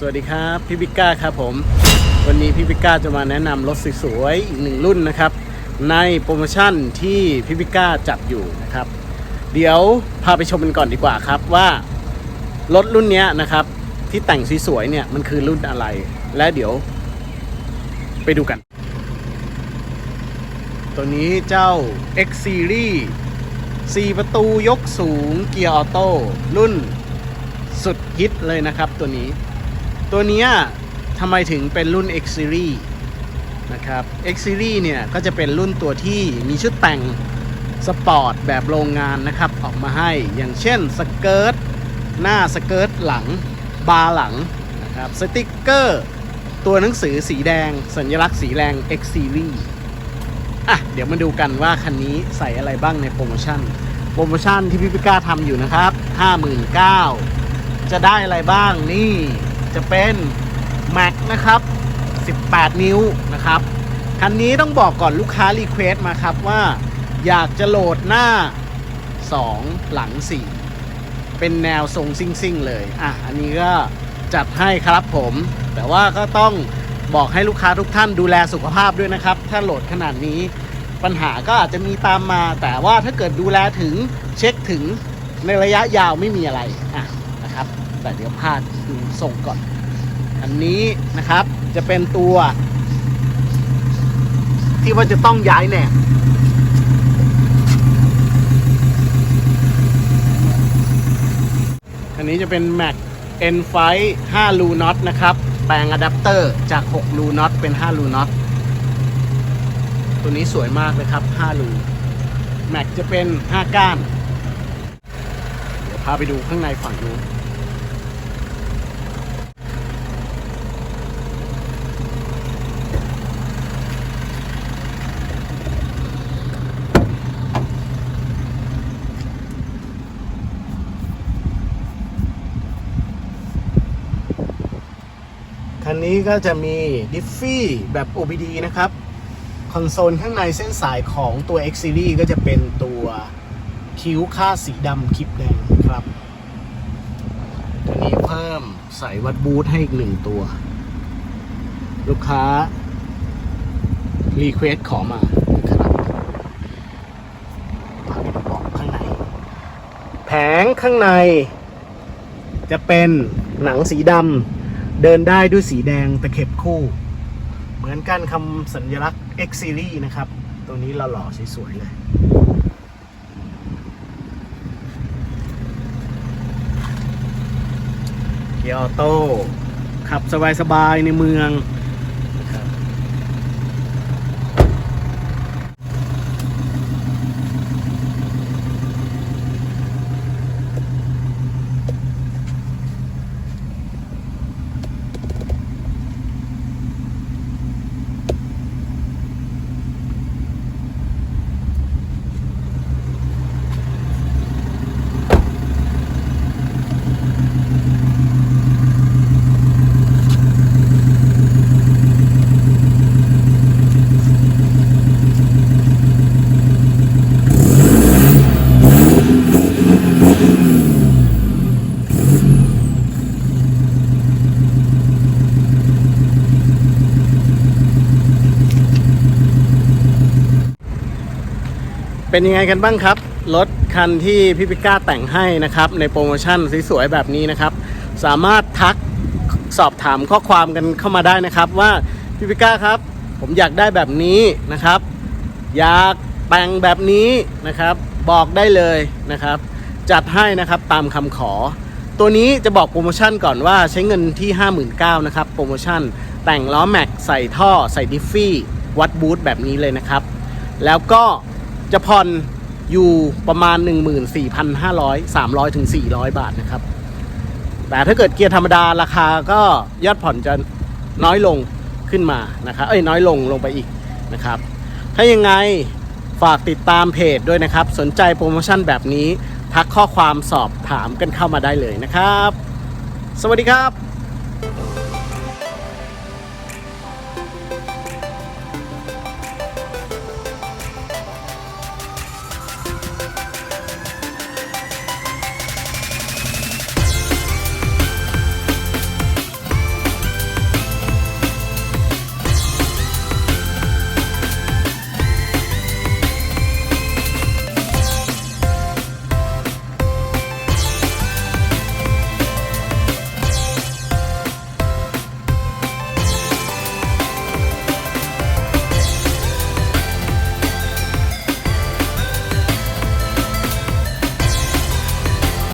สวัสดีครับพี่พิก้าครับผม วันนี้พี่พิก้าจะมาแนะนำรถสวยๆอีกหนึ่งรุ่นนะครับ ในโปรโมชั่นที่พี่พิก้าจัดอยู่นะครับ เดี๋ยวพาไปชมกันก่อนดีกว่าครับว่ารถรุ่นนี้นะครับ ที่แต่งสวยๆเนี่ยมันคือรุ่นอะไร และเดี๋ยว ไปดูกัน ตัวนี้เจ้า X Series 4 ประตูยกสูงเกียร์ออโต้รุ่นสุดฮิตเลยนะครับตัวนี้ ตัวนี้ทำไมถึงเป็นรุ่น X Series นะครับ X Series เนี่ย ก็จะเป็นรุ่นตัวที่มีชุดแต่งสปอร์ตแบบโรงงานนะครับ ออกมาให้อย่างเช่นสเกิร์ตหน้าสเกิร์ตหลัง บาร์หลังนะครับสติกเกอร์ตัวหนังสือสีแดง สัญลักษณ์สีแดง X Series อะ เดี๋ยวมาดูกันว่าคันนี้ใส่อะไรบ้างในโปรโมชั่น โปรโมชั่นที่พี่พิก้าทำอยู่นะครับ 59,000จะได้อะไรบ้างนี่ จะเป็น Mac นะครับ 18 นิ้วนะครับ คันนี้ต้องบอกก่อนลูกค้ารีเควสต์มาครับว่า อยากจะโหลดหน้า 2 หลัง 4 เป็นแนวทรงซิ่งๆ เลย อะ อันนี้ก็จัดให้ครับผม แต่ว่าก็ต้องบอกให้ลูกค้าทุกท่านดูแลสุขภาพด้วยนะครับ ถ้าโหลดขนาดนี้ปัญหาก็อาจจะมีตามมา แต่ว่าถ้าเกิดดูแลถึงเช็คถึงในระยะยาวไม่มีอะไรอะ แต่เดี๋ยวพาดูส่งก่อน อันนี้นะครับจะเป็นตัว ที่ว่าจะต้องย้ายแหนบอันนี้จะเป็น Mac N f 5รูน็อตนะครับ แปลงอะแดปเตอร์จาก6รูน็อตเป็น5รูน็อต ตัวนี้สวยมากเลยครับ5รู Mac จะเป็น 5 ก้าน เดี๋ยวพาไปดูข้างในฝั่งนู้น คันนี้ก็จะมีดิฟฟี่แบบ OBD นะครับ คอนโซลข้างในเส้นสายของตัว X Series ก็จะเป็นตัวคิ้วค่าสีดำคลิปแดงครับ ตัวนี้เพิ่มใส่วัดบูทให้อีกหนึ่งตัว ลูกค้า รีเควสขอมานะครับพาไปดูบอกข้างใน แผงข้างใน จะเป็นหนังสีดำ เดินได้ด้วยสีแดงตะเข็บคู่ เหมือนกันคำสัญลักษณ์ X Series นะครับ ตัวนี้เราหล่อสวยๆเลยเกียร์ออโต้ขับสบายๆในเมืองนะครับ เป็นยังไงกันบ้างครับ รถคันที่พี่ปิก้าแต่งให้นะครับ ในโปรโมชั่นสวยๆแบบนี้นะครับ สามารถทักสอบถามข้อความกันเข้ามาได้นะครับว่าพี่ปิก้าครับ ผมอยากได้แบบนี้นะครับ อยากแต่งแบบนี้นะครับ บอกได้เลยนะครับ จัดให้นะครับตามคำขอ ตัวนี้จะบอกโปรโมชั่นก่อนว่าใช้เงินที่ 59,000นะครับโปรโมชั่นแต่งล้อแม็กใส่ท่อใส่ดิฟฟี่วัดบูทแบบนี้เลยนะครับ แล้วก็ จะผ่อนอยู่ประมาณ 14,500 300ถึง400 บาทนะครับ แต่ถ้าเกิดเกียร์ธรรมดาราคาก็ยอดผ่อนจะน้อยลงขึ้นมานะครับเอ้ยน้อยลงลงไปอีกนะครับ ถ้ายังไงฝากติดตามเพจด้วยนะครับ สนใจโปรโมชั่นแบบนี้ ทักข้อความสอบถามกันเข้ามาได้เลยนะครับ สวัสดีครับ